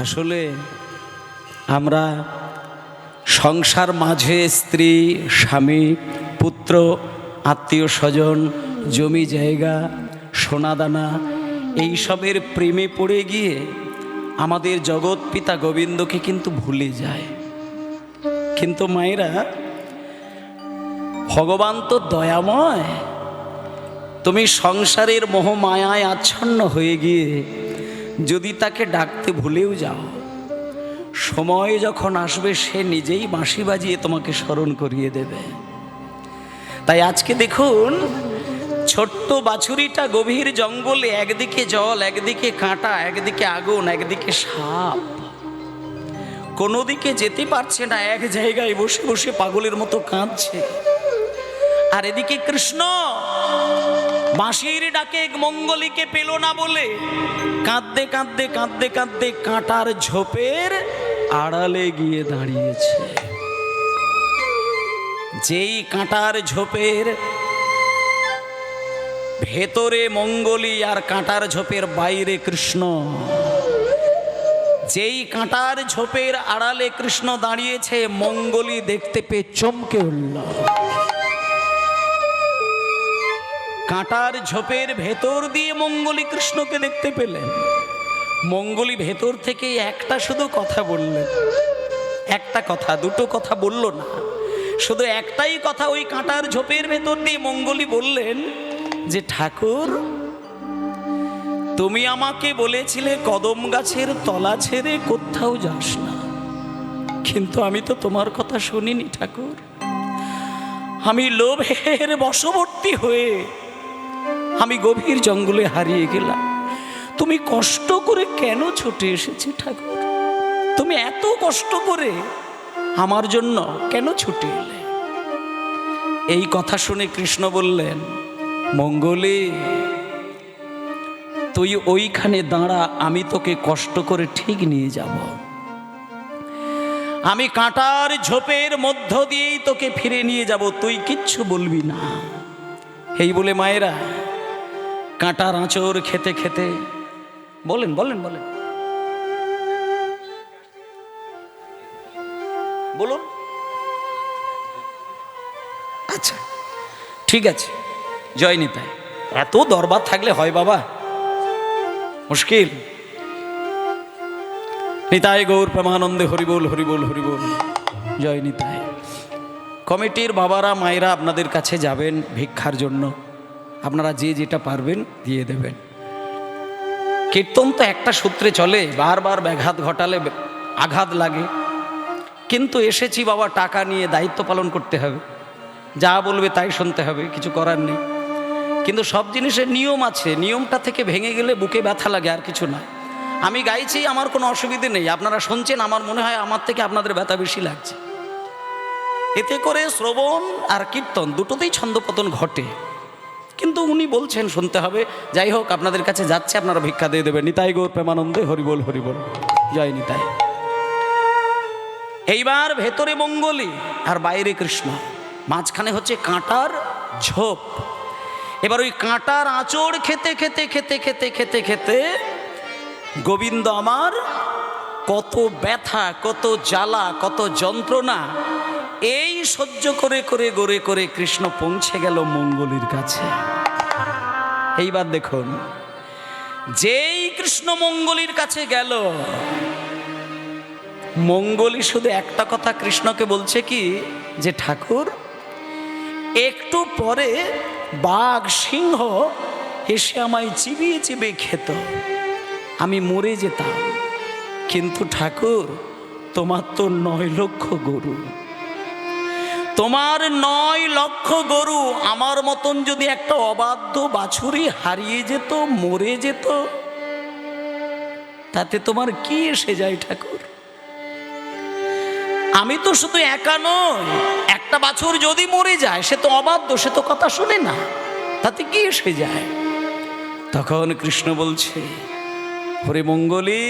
আসলে আমরা সংসার মাঝে স্ত্রী, স্বামী, পুত্র, আত্মীয় স্বজন, জমি জায়গা, সোনাদানা, এইসবের প্রেমে পড়ে গিয়ে আমাদের জগৎ পিতা গোবিন্দকে কিন্তু ভুলে যায়। কিন্তু মায়েরা, ভগবান তো দয়াময়। তুমি সংসারের মোহ মায়ায় আচ্ছন্ন হয়ে গিয়ে যদি তাকে ডাকতে ভুলেও যাও, সময় যখন আসবে, সে নিজেই বাঁশি বাজিয়ে তোমাকে স্মরণ করিয়ে দেবে। তাই আজকে দেখুন, ছোট্ট বাছুরিটা গভীর জঙ্গলে, একদিকে জল, একদিকে কাঁটা, একদিকে আগুন, একদিকে সাপ। কোনো দিকে যেতে পারছে না, এক জায়গায় বসে বসে পাগলের মতো কাঁদছে। আর এদিকে কৃষ্ণ! বাঁশির ডাকে মঙ্গলীকে পেল না বলে কাঁদতে কাঁদতে কাঁদতে কাঁদতে কাঁটার ঝোপের আড়ালে গিয়ে দাঁড়িয়েছে। যেই কাঁটার ঝোপের ভেতরে মঙ্গলি আর কাঁটার ঝোপের বাইরে কৃষ্ণ। যেই কাঁটার ঝোপের আড়ালে কৃষ্ণ দাঁড়িয়েছে, মঙ্গলি দেখতে পেয়ে চমকে উঠল। কাঁটার ঝোপের ভেতর দিয়ে মঙ্গলী কৃষ্ণকে দেখতে পেলেন। মঙ্গলি ভেতর থেকে একটা শুধু কথা বললেন। একটা কথা, দুটো কথা বলল না। শুধু একটাই কথা ওই কাঁটার ঝোপের ভেতর দিয়ে মঙ্গলি বললেন যে, ঠাকুর, তুমি আমাকে বলেছিলে কদম গাছের তলা ছেড়ে কোথাও যাস না। কিন্তু আমি তো তোমার কথা শুনিনি, ঠাকুর। আমি লোভের বশবর্তী হয়ে আমি গভীর জঙ্গলে হারিয়ে গেলাম। তুমি কষ্ট করে কেন ছুটে এসেছি ঠাকুর? তুমি এত কষ্ট করে আমার জন্য কেন ছুটে এলে? এই কথা শুনে কৃষ্ণ বললেন, মঙ্গলে, তুই ওইখানে দাঁড়া, আমি তোকে কষ্ট করে ঠিক নিয়ে যাব। আমি কাঁটার ঝোপের মধ্য দিয়েই তোকে ফিরে নিয়ে যাব, তুই কিচ্ছু বলবি না। এই বলে মায়েরা কাঁটার আঁচড় খেতে খেতে, বলেন বলেন বলেন। বলুন। আচ্ছা ঠিক আছে, জয় নিতাই এত দরবার থাকলে হয় বাবা। মুশকিল। নিতাই গৌর প্রেমানন্দে হরিবোল হরিবোল হরিবোল। জয় নিতাই। কমিটির বাবারা, মায়েরা আপনাদের কাছে যাবেন ভিক্ষার জন্য। আপনারা যে যেটা পারবেন দিয়ে দেবেন। কীর্তন তো একটা সূত্রে চলে, বারবার ব্যাঘাত ঘটালে আঘাত লাগে। কিন্তু এসেছি বাবা, টাকা নিয়ে দায়িত্ব পালন করতে হবে। যা বলবে তাই শুনতে হবে, কিছু করার নেই। কিন্তু সব জিনিসের নিয়ম আছে, নিয়মটা থেকে ভেঙে গেলে বুকে ব্যথা লাগে, আর কিছু না। আমি গাইছি, আমার কোনো অসুবিধে নেই। আপনারা শুনছেন, আমার মনে হয় আমার থেকে আপনাদের ব্যথা বেশি লাগছে। এতে করে শ্রবণ আর কীর্তন দুটোতেই ছন্দপতন ঘটে। কিন্তু উনি বলছেন, শুনতে হবে। যাই হোক, আপনাদের কাছে যাচ্ছে, আপনারা ভিক্ষা দিয়ে দেবেন। নিতাই গৌর প্রেমানন্দে হরিবোল হরিবোল। জয় নিতাই। এইবার ভেতরে মঙ্গলি আর বাইরে কৃষ্ণ। মাঝখানে হচ্ছে কাঁটার ঝোপ। এবার ওই কাঁটার আঁচড় খেতে খেতে খেতে খেতে খেতে খেতে গোবিন্দ আমার কত ব্যথা, কত জ্বালা, কত যন্ত্রণা এই সহ্য করে করে গড়ে করে কৃষ্ণ পৌঁছে গেল মঙ্গলির কাছে। এইবার দেখুন, যেই কৃষ্ণ মঙ্গলির কাছে গেল, মঙ্গলি শুধু একটা কথা কৃষ্ণকে বলছে কি, যে ঠাকুর, একটু পরে বাঘ সিংহ এসে আমায় চিবিয়ে চিবিয়ে খেত। আমি মরে যেতাম, কিন্তু ঠাকুর, তোমার তো নয় লক্ষ গরু। তোমার নয় লক্ষ গরু আমার মতন যদি একটা অবাধ্য বাছুরি হারিয়ে যেত, মরে যেত, তাতে তোমার কি এসে যায় ঠাকুর? আমি তো শুধু একা নই, একটা বাছুর যদি মরে যায়, সে তো অবাধ্য, সে তো কথা শোনে না, তাতে কি এসে যায়? তখন কৃষ্ণ বলছে, হরে মঙ্গলী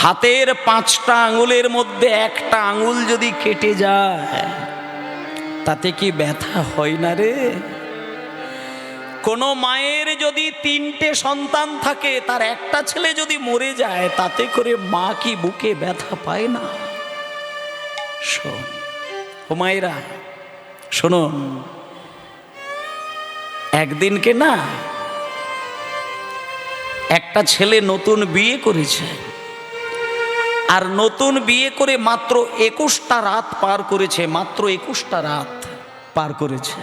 হাতের পাঁচটা আঙুলের মধ্যে একটা আঙুল যদি কেটে যায়, তাতে কি ব্যথা হয় না রে? কোনো মায়ের যদি তিনটে সন্তান থাকে, তার একটা ছেলে যদি মরে যায়, তাতে করে মা কি বুকে ব্যথা পায় না? শোন, ও মায়েরা, শুনুন একদিনকে না, একটা ছেলে নতুন বিয়ে করেছে। আর নতুন বিয়ে করে মাত্র একুশটা রাত পার করেছে, মাত্র একুশটা রাত পার করেছে।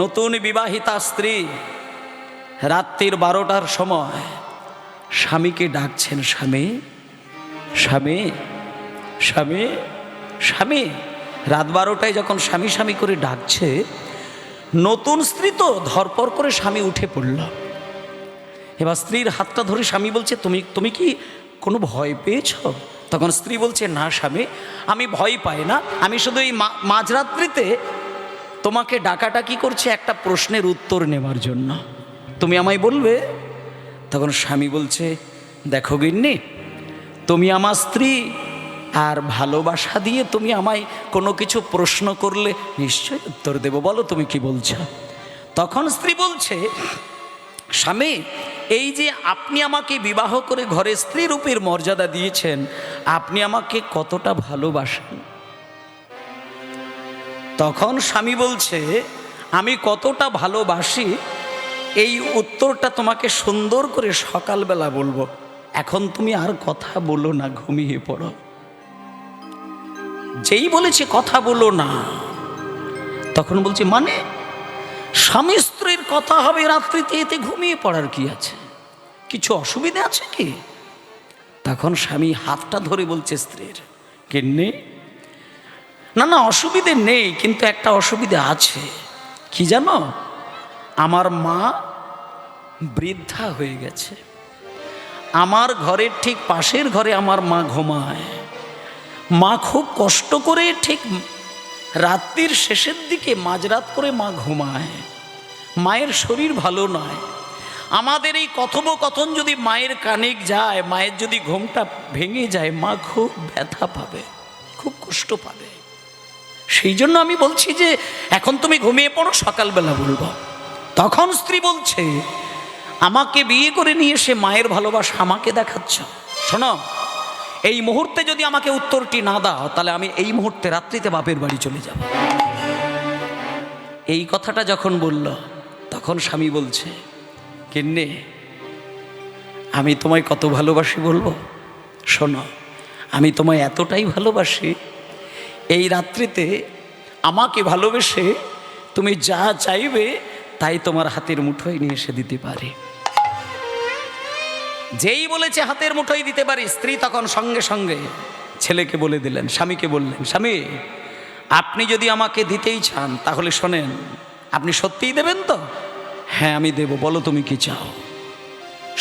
নতুন বিবাহিতা স্ত্রী রাত্রির বারোটার সময় স্বামীকে ডাকছেন, স্বামী স্বামী স্বামী স্বামী। রাত বারোটায় যখন স্বামী স্বামী করে ডাকছে, নতুন স্ত্রী তো ধরপর করে স্বামী উঠে পড়ল। এবার স্ত্রীর হাতটা ধরে স্বামী বলছে, তুমি তুমি কি কোনো ভয় পেয়েছ? তখন স্ত্রী বলছে, না স্বামী, আমি ভয় পাই না। আমি শুধু এই মাঝরাত্রিতে তোমাকে ডাকাটা কি করছে একটা প্রশ্নের উত্তর নেবার জন্য। তুমি আমায় বলবে? তখন স্বামী বলছে, দেখো গিন্নি, তুমি আমার স্ত্রী, আর ভালোবাসা দিয়ে তুমি আমায় কোনো কিছু প্রশ্ন করলে নিশ্চয়ই উত্তর দেব। বলো তুমি কি বলছো? তখন স্ত্রী বলছে, স্বামী এই যে আপনি আমাকে বিবাহ করে ঘরে স্ত্রী রূপের মর্যাদা দিয়েছেন, আপনি আমাকে কতটা ভালোবাসেন? তখন স্বামী বলছে, আমি কতটা ভালোবাসি, এই উত্তরটা তোমাকে সুন্দর করে সকালবেলা বলব। এখন তুমি আর কথা বলো না, ঘুমিয়ে পড়ো। যেই বলেছে কথা বলো না, তখন বলছে মানে? স্বামী স্ত্রীর কথা হবে রাত্রিতে, এতে ঘুমিয়ে পড়ার কি আছে? কিছু অসুবিধা আছে কি? তখন স্বামী হাতটা ধরে বলছে স্ত্রীর, কিন্নি? না না, অসুবিধে নেই, কিন্তু একটা অসুবিধা আছে। কি জানো? আমার মা বৃদ্ধা হয়ে গেছে। আমার ঘরের ঠিক পাশের ঘরে আমার মা ঘুমায়। মা খুব কষ্ট করে ঠিক রাত্রির শেষের দিকে মাঝরাত করে মা ঘুমায়। মায়ের শরীর ভালো নয়। আমাদের এই কথোপকথন যদি মায়ের কানে যায়, মায়ের যদি ঘুমটা ভেঙে যায়, মা খুব ব্যথা পাবে, খুব কষ্ট পাবে। সেই জন্য আমি বলছি যে, এখন তুমি ঘুমিয়ে পড়ো, সকালবেলা বলব। তখন স্ত্রী বলছে, আমাকে বিয়ে করে নিয়ে এসে মায়ের ভালোবাসা আমাকে দেখাচ্ছ। শোনো, এই মুহূর্তে যদি আমাকে উত্তরটি না দাও, তাহলে আমি এই মুহূর্তে রাত্রিতে বাপের বাড়ি চলে যাব। এই কথাটা যখন বলল, তখন স্বামী বলছে কিন্নে, আমি তোমায় কত ভালোবাসি বলব? শোনো, আমি তোমায় এতটাই ভালোবাসি, এই রাত্রিতে আমাকে ভালোবেসে তুমি যা চাইবে তাই তোমার হাতের মুঠোয় নিয়ে এসে দিতে পারে। যেই বলেছে হাতের মুঠোয় দিতে পারি, স্ত্রী তখন সঙ্গে সঙ্গে ছেলেকে বলে দিলেন, স্বামীকে বললেন, স্বামী, আপনি যদি আমাকে দিতেই চান, তাহলে শোনেন, আপনি সত্যিই দেবেন তো? হ্যাঁ আমি দেব, বলো তুমি কি চাও?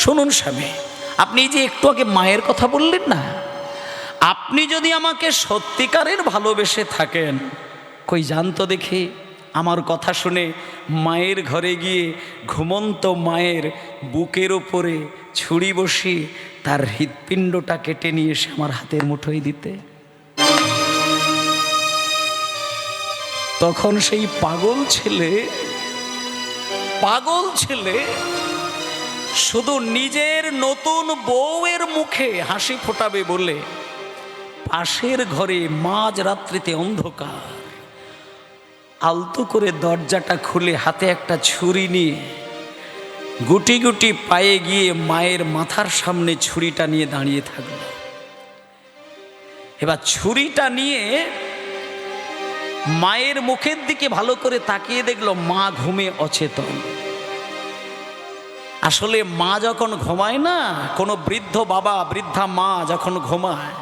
শুনুন স্বামী, আপনি যে একটু আগে মায়ের কথা বললেন না, আপনি যদি আমাকে সত্যিকারের ভালোবেসে থাকেন, কই জানতো দেখি, আমার কথা শুনে মায়ের ঘরে গিয়ে ঘুমন্ত মায়ের বুকের ওপরে ছুরি বসিয়ে তার হৃৎপিণ্ডটা কেটে নিয়ে এসে আমার হাতের মুঠোয় দিতে। তখন সেই পাগল ছেলে পাগল ছেলে শুধু নিজের নতুন বউয়ের মুখে হাসি ফোটাবে বলে পাশের ঘরে মাঝ রাত্রিতে অন্ধকার। আলতো করে দরজাটা খুলে হাতে একটা ছুরি নিয়ে গুটি গুটি পায়ে গিয়ে মায়ের মাথার সামনে ছুরিটা নিয়ে দাঁড়িয়ে থাকল। এবার ছুরিটা নিয়ে মায়ের মুখের দিকে ভালো করে তাকিয়ে দেখল মা ঘুমে অচেতন। আসলে মা যখন ঘুমায় না, কোনো বৃদ্ধ বাবা, বৃদ্ধা মা যখন ঘুমায়,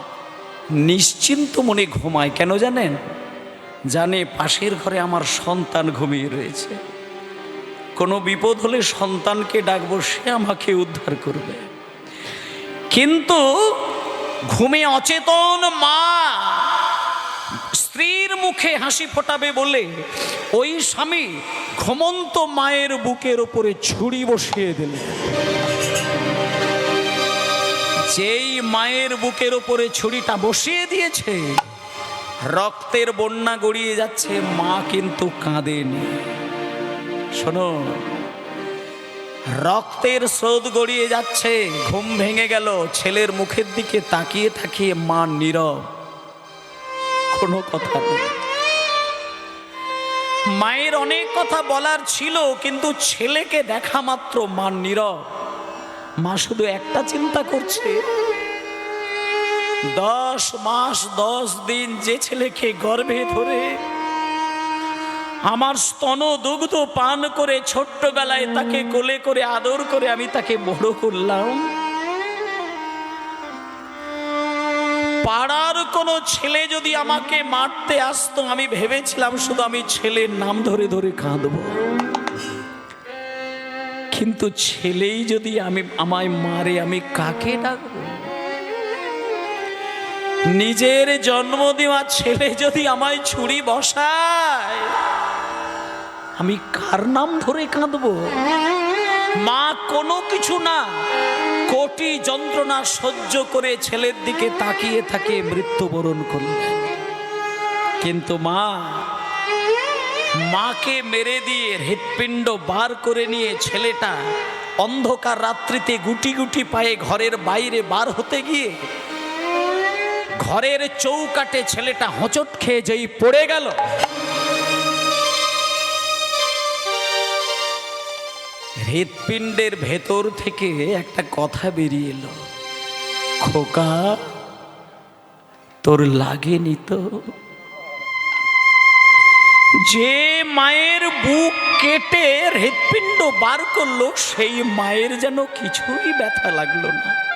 নিশ্চিন্ত মনে ঘুমায়। কেন জানেন? জানে পাশের ঘরে আমার সন্তান ঘুমিয়ে রয়েছে। কোনো বিপদ হলে সন্তানকে ডাকবো, সে আমাকে উদ্ধার করবে। কিন্তু ঘুমে অচেতন মা স্ত্রীর মুখে হাসি ফোটাবে বলে ওই স্বামী ঘুমন্ত মায়ের বুকের ওপরে ছুরি বসিয়ে দিলেন যেই মায়ের বুকের ওপরে ছুরিটা বসিয়ে দিয়েছে, রক্তের বন্যা গড়িয়ে যাচ্ছে, মা কিন্তু কাঁদেনি। শোনো, রক্তের স্রোত গড়িয়ে যাচ্ছে, ঘুম ভেঙে গেল, ছেলের মুখের দিকে তাকিয়ে তাকিয়ে মা নীরব। কোনো কথা নেই। মায়ের অনেক কথা বলার ছিল, কিন্তু ছেলেকে দেখা মাত্র মা নীরব। মা শুধু একটা চিন্তা করছে, দশ মাস, দশ দিন যে ছেলেকে গর্ভে ধরে আমার স্তন দুগ্ধ পান করে ছোট্টবেলায় তাকে কোলে করে আদর করে আমি তাকে বড় করলাম। পাড়ার কোনো ছেলে যদি আমাকে মারতে আসতো, আমি ভেবেছিলাম শুধু আমি ছেলের নাম ধরে ধরে কাঁদবো। কিন্তু ছেলেই যদি আমি আমায় মারে, আমি কাকে ডাকবো? নিজের জন্ম দেওয়া ছেলে যদি আমায় ছুরি বসায়, আমি কার নাম ধরে কাঁদবো? মা কোনো কিছু না। কোটি যন্ত্রণা সহ্য করে ছেলের দিকে তাকিয়ে থাকে, মৃত্যুবরণ করলেন কিন্তু মা, মাকে মেরে দিয়ে হৃৎপিণ্ড বার করে নিয়ে ছেলেটা অন্ধকার রাত্রিতে গুটি গুটি পায়ে ঘরের বাইরে বার হতে গিয়ে ঘরের চৌকাটে ছেলেটা হোঁচট খেয়ে যেই পড়ে গেল। হৃৎপিণ্ডের ভেতর থেকে একটা কথা বেরিয়ে এলো। খোকা, তোর লাগেনি তো? যে মায়ের বুক কেটে হৃৎপিণ্ড বার করল, সেই মায়ের যেন কিছুই ব্যথা লাগল না।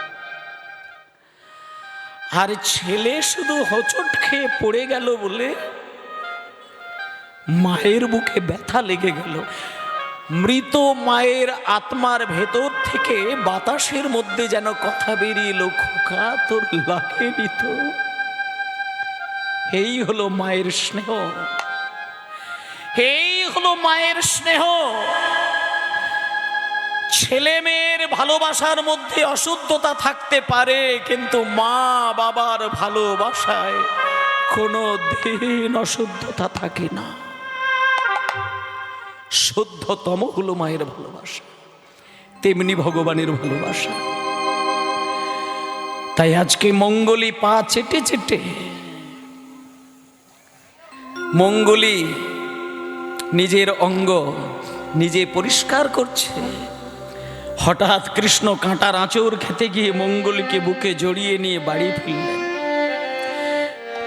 আর ছেলে শুধু হোঁচট খেয়ে পড়ে গেল বলে মায়ের বুকে ব্যথা লেগে গেল। মৃত মায়ের আত্মার ভেতর থেকে বাতাসের মধ্যে যেন কথা বেরিয়ে এলো, খোকা, তোর লাগেনি তো এই হলো মায়ের স্নেহ। এই হলো মায়ের স্নেহ। ছেলে মেয়ের ভালোবাসার মধ্যে অশুদ্ধতা থাকতে পারে, কিন্তু মা বাবার ভালোবাসায় কোনো দিন অশুদ্ধতা থাকে না। শুদ্ধতম হলো মায়ের ভালোবাসা, তেমনি ভগবানের ভালোবাসা। তাই আজকে মঙ্গলি পা চেটে চেটে, মঙ্গলি নিজের অঙ্গ নিজে পরিষ্কার করছে। হঠাৎ কৃষ্ণ কাঁটার আঁচড় খেতে গিয়ে মঙ্গলকে বুকে জড়িয়ে নিয়ে বাড়ি ফিরলেন।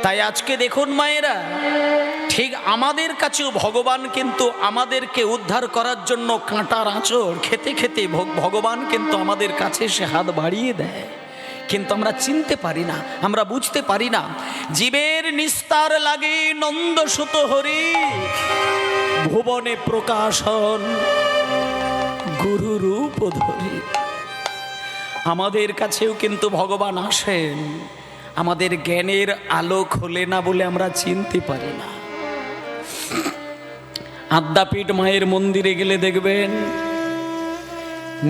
তাই আজকে দেখুন মায়েরা ঠিক আমাদের কাছেও ভগবান কিন্তু আমাদেরকে উদ্ধার করার জন্য কাঁটার আঁচড় খেতে খেতে ভগ- ভগবান কিন্তু আমাদের কাছে সে হাত বাড়িয়ে দেয়। কিন্তু আমরা চিনতে পারি না, আমরা বুঝতে পারি না। জীবের নিস্তার লাগে নন্দ সুত হরি, ভুবনে প্রকাশন গুরু রূপ ধরে। আমাদের কাছেও কিন্তু ভগবান আসেন, আমাদের জ্ঞানের আলো খোলে না বলে আমরা চিনতে পারি না। আদ্যাপীঠ মায়ের মন্দিরে গেলে দেখবেন,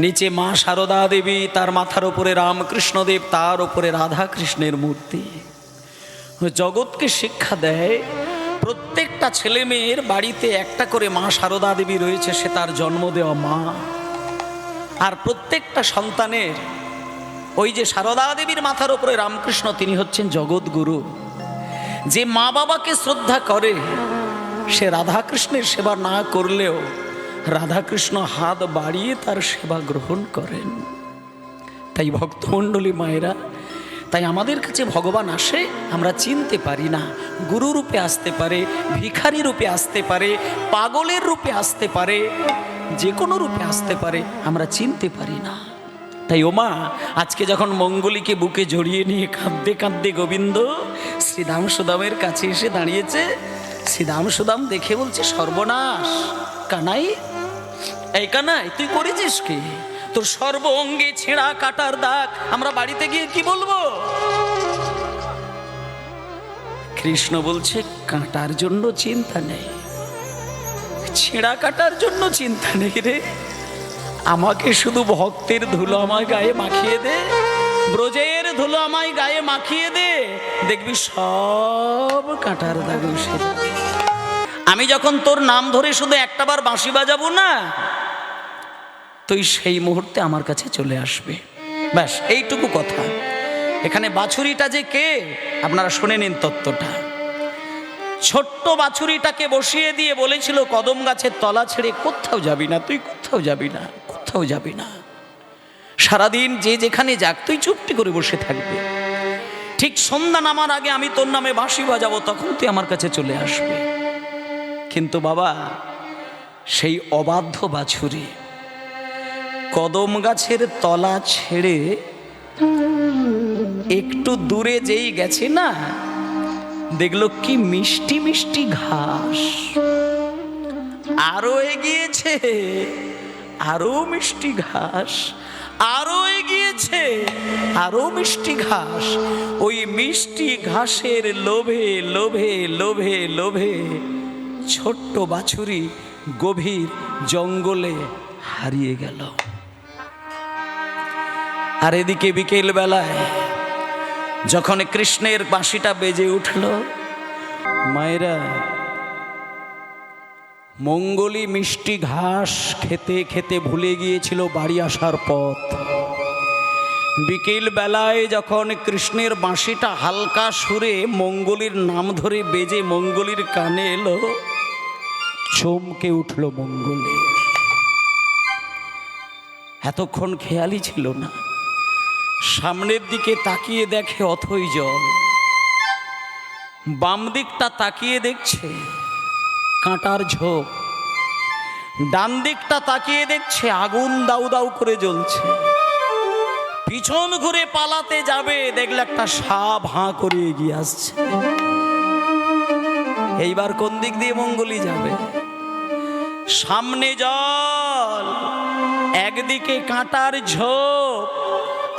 নিচে মা সারদা দেবী, তার মাথার উপরে রামকৃষ্ণদেব, তার উপরে রাধা কৃষ্ণের মূর্তি। জগৎকে শিক্ষা দেয়, প্রত্যেকটা ছেলে মেয়ের বাড়িতে একটা করে মা সারদা দেবী রয়েছে, সে তার জন্ম দেওয়া মা। আর প্রত্যেকটা সন্তানের, ওই যে সারদা দেবীর মাথার উপরে রামকৃষ্ণ, তিনি হচ্ছেন জগৎগুরু। যে মা বাবাকে শ্রদ্ধা করে সে রাধাকৃষ্ণের সেবা না করলেও রাধাকৃষ্ণ হাত বাড়িয়ে তার সেবা গ্রহণ করেন। তাই ভক্তমণ্ডলী মায়েরা, তাই আমাদের কাছে ভগবান আসে, আমরা চিনতে পারি না। গুরু রূপে আসতে পারে, ভিখারি রূপে আসতে পারে, পাগলের রূপে আসতে পারে, যে কোনো রূপে আসতে পারে, আমরা চিনতে পারি না। তাই ওমা আজকে যখন মঙ্গলীকে বুকে জড়িয়ে নিয়ে কাঁদতে কাঁদতে গোবিন্দ শ্রীদাম সুদামের কাছে এসে দাঁড়িয়েছে শ্রীদাম সুদাম দেখে বলছে, সর্বনাশ, কানাই? এই কানাই, তুই করেছিস কি? তোর সর্ব অঙ্গে ছেঁড়া কাটার দাগ আমরা বাড়িতে গিয়ে কি বলব? কৃষ্ণ বলছে, কাটার জন্য চিন্তা নেই, ছেঁড়া কাটার জন্য চিন্তা নেই রে। আমাকে শুধু ভক্তের ধুলো আমার গায়ে মাখিয়ে দে। ব্রজের ধুলো আমায় গায়ে মাখিয়ে দে। দেখবি সব কাঁটার দাগ আমি যখন তোর নাম ধরে শুধু একটাবার বাঁশি বাজাবো না, তুই সেই মুহূর্তে আমার কাছে চলে আসবে। ব্যাস, এইটুকু কথা। এখানে বাছুরিটা যে কে, আপনারা শুনে নিন তত্ত্বটা। ছোট্ট বাছুরিটাকে বসিয়ে দিয়ে বলেছিল, কদম গাছের তলা ছেড়ে কোথাও যাবি না, তুই কোথাও যাবি না, কোথাও যাবি না। সারাদিন যে যেখানে যাক, তুই চুপটি করে বসে থাকবে। ঠিক সন্ধ্যা নামার আগে আমি তোর নামে বাঁশি বাজাবো, তখন তুই আমার কাছে চলে আসবে। কিন্তু বাবা, সেই অবাধ্য বাছুরি কদম গাছের তলা ছেড়ে একটু দূরে যেই গেছে না, দেখল কি মিষ্টি মিষ্টি ঘাস। আরও এগিয়েছে, আরও মিষ্টি ঘাস। আরও এগিয়েছে, আরও মিষ্টি ঘাস। ওই মিষ্টি ঘাসের লোভে লোভে লোভে লোভে ছোট্ট বাছুরি গভীর জঙ্গলে হারিয়ে গেল। আর এদিকে বিকেল বেলায় যখন কৃষ্ণের বাঁশিটা বেজে উঠল, মায়েরা মঙ্গলি মিষ্টি ঘাস খেতে খেতে ভুলে গিয়েছিল বাড়ি আসার পথ। বিকেল বেলায় যখন কৃষ্ণের বাঁশিটা হালকা সুরে মঙ্গলির নাম ধরে বেজে মঙ্গলির কানে এলো, চমকে উঠল মঙ্গলি। এতক্ষণ খেয়ালই ছিল না। সামনের দিকে তাকিয়ে দেখে অথই জল। বাম দিকটা তাকিয়ে দেখছে কাঁটার ঝোপ। ডান দিকটা তাকিয়ে দেখছে, আগুন দাউ দাউ করে জ্বলছে। পিছন ঘুরে পালাতে যাবে, দেখলে একটা সাপ হাঁ করে এগিয়ে আসছে। এইবার কোন দিক দিয়ে মঙ্গলি যাবে? সামনে জল, একদিকে কাঁটার ঝোপ,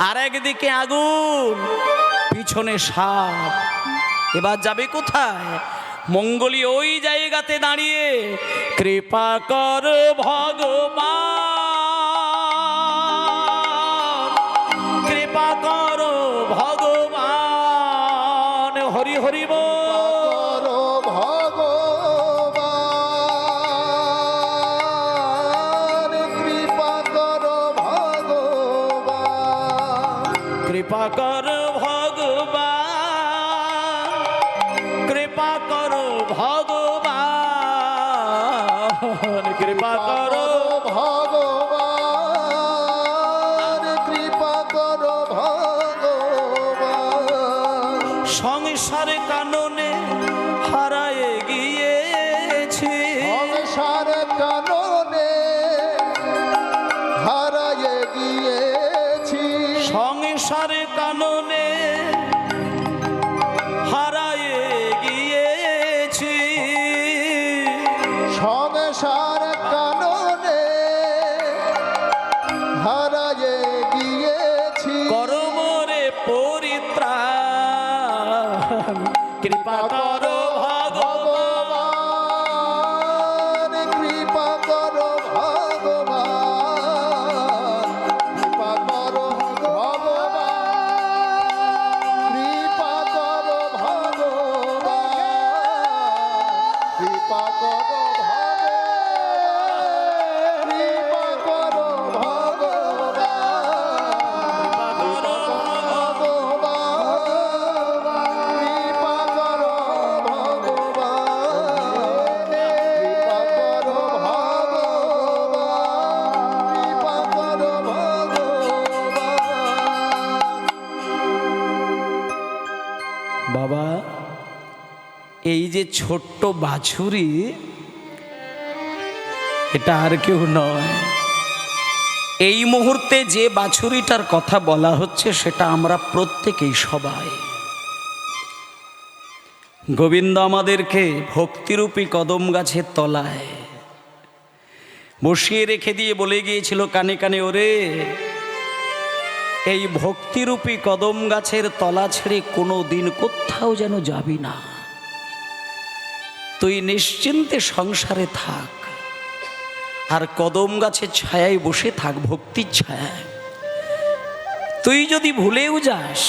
আর একদিকে আগুন, পিছনে সাপ। এবার যাবে কোথায়? মঙ্গলি ওই জায়গাতে দাঁড়িয়ে কৃপা কর ভগবান। ভগবান কৃপা করো। ভগবান কৃপা করো ভগবান। সংসারে কাননে যে ছোট্ট বাছুরি, এটা আর কেউ নয়। এই মুহূর্তে যে বাছুরিটার কথা বলা হচ্ছে, সেটা আমরা প্রত্যেকেই সবাই। গোবিন্দ আমাদেরকে ভক্তিরূপী কদম গাছের তলায় বসিয়ে রেখে দিয়ে বলে গিয়েছিল কানে কানে, ওরে, এই ভক্তিরূপী কদম গাছের তলা ছেড়ে কোনো দিন কোথাও যেন যাবি না। তুই নিশ্চিন্তে সংসারে থাক। আর কদম গাছের ছায়ায় বসে থাক, ভক্তির ছায়ায়। তুই যদি ভুলেও যাস,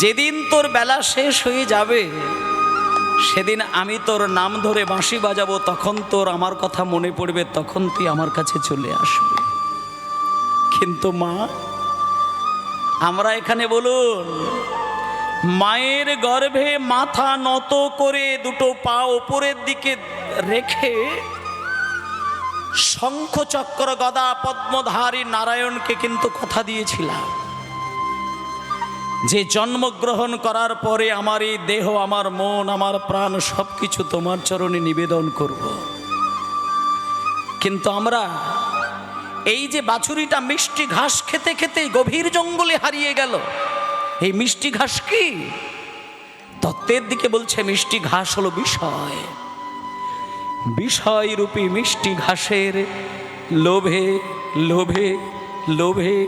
যেদিন তোর বেলা শেষ হয়ে যাবে, সেদিন আমি তোর নাম ধরে বাঁশি বাজাবো, তখন তোর আমার কথা মনে পড়বে, তখন তুই আমার কাছে চলে আসবে। কিন্তু মা, আমরা এখানে বলুন মায়ের গর্ভে মাথা নত করে দুটো পা ওপরের দিকে রেখে শঙ্খ চক্র গদা পদ্মধারী নারায়ণকে কিন্তু কথা দিয়েছিলাম। যে জন্মগ্রহণ করার পরে আমার এই দেহ, আমার মন, আমার প্রাণ সব কিছু তোমার চরণে নিবেদন করব। কিন্তু আমরা এই যে বাছুরিটা মিষ্টি ঘাস খেতে খেতে গভীর জঙ্গলে হারিয়ে গেল এই মিষ্টি ঘাস কি? তত্ত্বের দিকে বলছে, মিষ্টি ঘাস হলো বিষয়। বিষয়রূপী মিষ্টি ঘাসের লোভে লোভে লোভে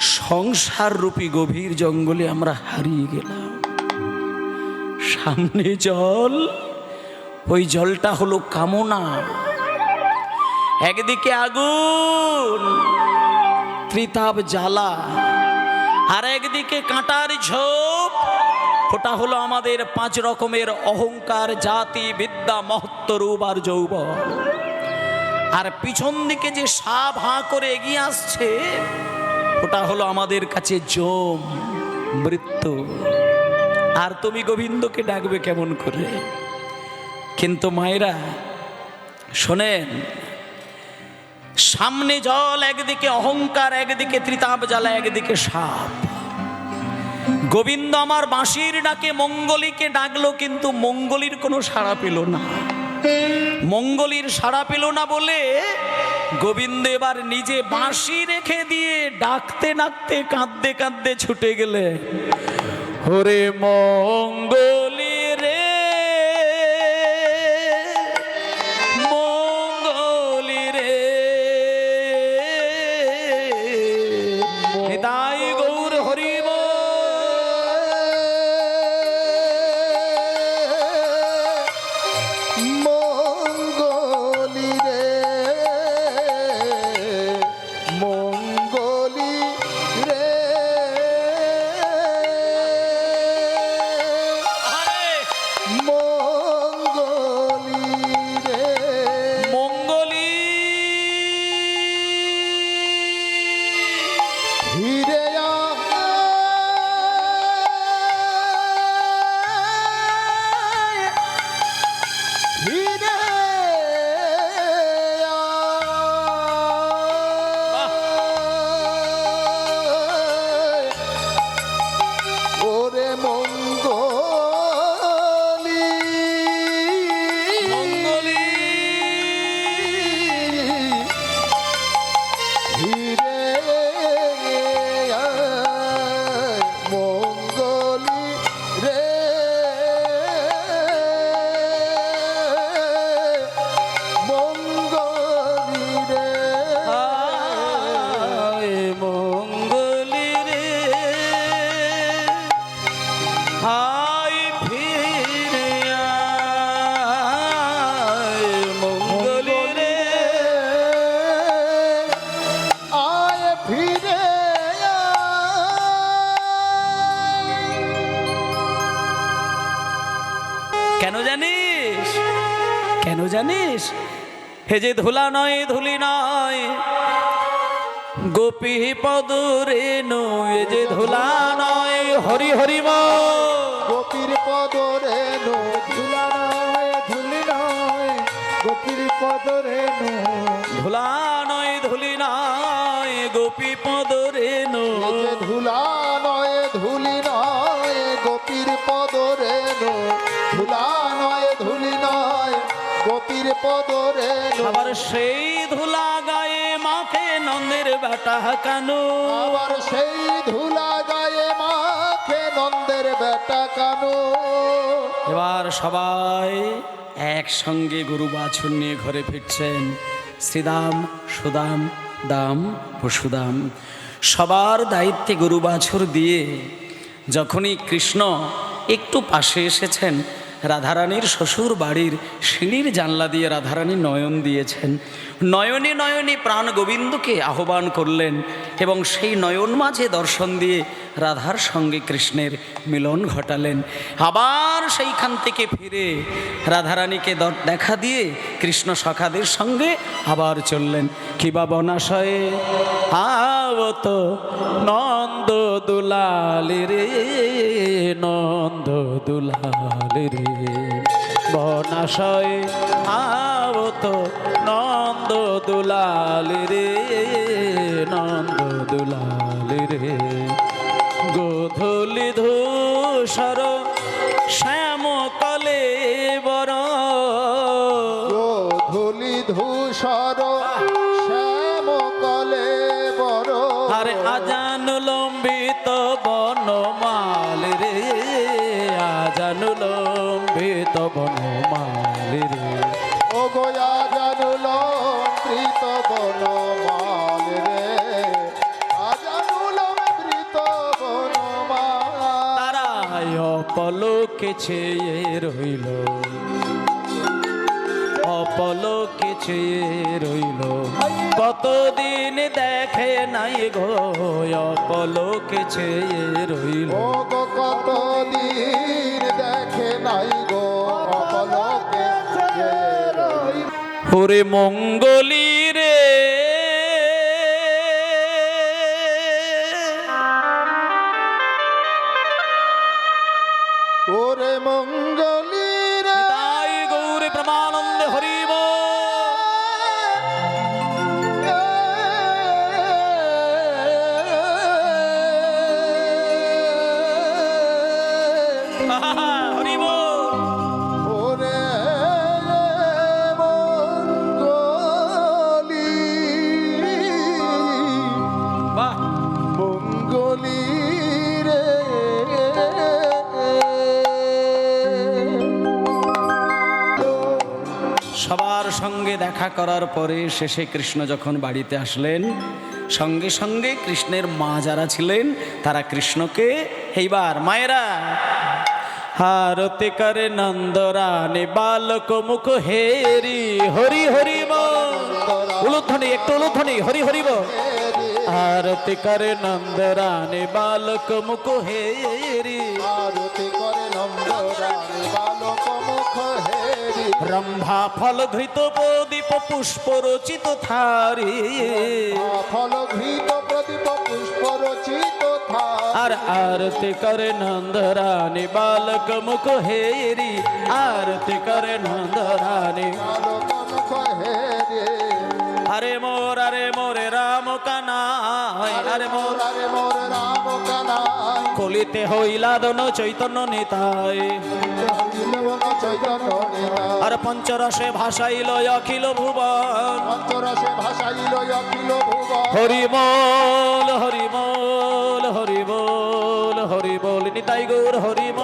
সংসার রূপী গভীর জঙ্গলে আমরা হারিয়ে গেলাম। সামনে জল, ওই জলটা হলো কামনা। একদিকে আগুন, ত্রিতাপ জ্বালা। আর একদিকে কাঁটার ঝোপ। ওটা হলো আমাদের পাঁচ রকমের অহংকার, জাতি, বিদ্যা, মহত্ব, রূপ আর যৌবন। আর পিছন দিকে যে সাপ হাঁ করে এগিয়ে আসছে ওটা হলো আমাদের কাছে জম মৃত্যু। আর তুমি গোবিন্দকে ডাকবে কেমন করে? কিন্তু মায়েরা, শোনেন সামনে জল একদিকে, অহংকার একদিকে, ত্রিতাপ জ্বালা একদিকে, সাপ। গোবিন্দ আমার বাঁশির ডাকে মঙ্গলীকে ডাকলো, কিন্তু মঙ্গলীর কোনো সাড়া পেল না। মঙ্গলীর সাড়া পেল না বলে গোবিন্দ এবার নিজে বাঁশি রেখে দিয়ে ডাকতে ডাকতে কাঁদতে কাঁদতে ছুটে গেলে। ওরে মঙ্গলী ওরে হে যে ধুলা নয় ধুলি নয়। গোপী পদরে নয় যে ধুলা নয় হরি হরি গোপীর পদরে নো ধুলা নয় ধুলি নয়। গোপীর পদরে নো ধুলা নয় ধুলি নয় গোপী সেই ধুলা গায়ে মাখে নন্দের বেটা কানু? আবার সেই ধুলা গায়ে মাখে নন্দের বেটা কানো? এবার সবাই একসঙ্গে গরু বাছুর নিয়ে ঘরে ফিরছেন। শ্রীদাম সুদাম দাম পশুদাম সবার দায়িত্বে গরু বাছুর দিয়ে যখনই কৃষ্ণ একটু পাশে এসেছেন রাধারানীর শ্বশুর বাড়ির সিঁড়ির জানলা দিয়ে রাধারানী নয়ন দিয়েছেন। নয়নে নয়নে প্রাণ গোবিন্দকে আহ্বান করলেন এবং সেই নয়ন মাঝে দর্শন দিয়ে রাধার সঙ্গে কৃষ্ণের মিলন ঘটালেন। আবার সেইখান থেকে ফিরে রাধারানীকে দেখা দিয়ে কৃষ্ণ সখাদের সঙ্গে আবার চললেন। কিবা বনাশয়ে? আবত নন্দ দুলালি রে নন্দ দুলালি রে। বনাশয় আবত নন্দ দুলালি রে নন্দ দুলালি আরে আজান লম্বিত বনমাল রে আজান লম্বিত বনমাল রে। ও গোয়া জানুল প্রীত বনমাল রে তারায় অপলোকে ছেয়ে রইল। অপলোকে ছেয়ে রইল। কতদিন দেখে নাই গো অপলোকে ছেয়ে রইল। কতদিন দেখে নাই গো রইল। ওরে মঙ্গলি রে। ওরে মঙ্গলি দেখা করার পরে শেষে কৃষ্ণ যখন বাড়িতে আসলেন, সঙ্গে সঙ্গে কৃষ্ণের মা যারা ছিলেন, তারা কৃষ্ণকে, এইবার মায়েরা হারতি করে নন্দরানী বালক মুখ হেরি, হরি হরি উলুধ্বনি, একটু উলুধ্বনি, হরি হরিব আরতি করে নন্দরানী বালক মুখ হেরি, আরতি করে নম্বরানি বালক মুখ হেরি রম্ভা ফল ধৃত প্রদীপ পুষ্প রচিত থারি। ফল ঘৃত প্রদীপ পুষ্প রচিত আর আরতি করে নন্দ রানী বালক মুখ হেরি। আরতি করে নন্দ রানী বালক আরে মোর আরে মোরে রাম কানাই আরে মোর আরে মোর রাম কানাই কলিতে হইলা দন চৈতন্য নিতাই আর পঞ্চরসে ভাসাইল অখিল ভুবন পঞ্চরসে ভাসাইল অখিল ভুবন হরি বল হরি বল হরি বল হরি বল নিতাই গৌর হরি বল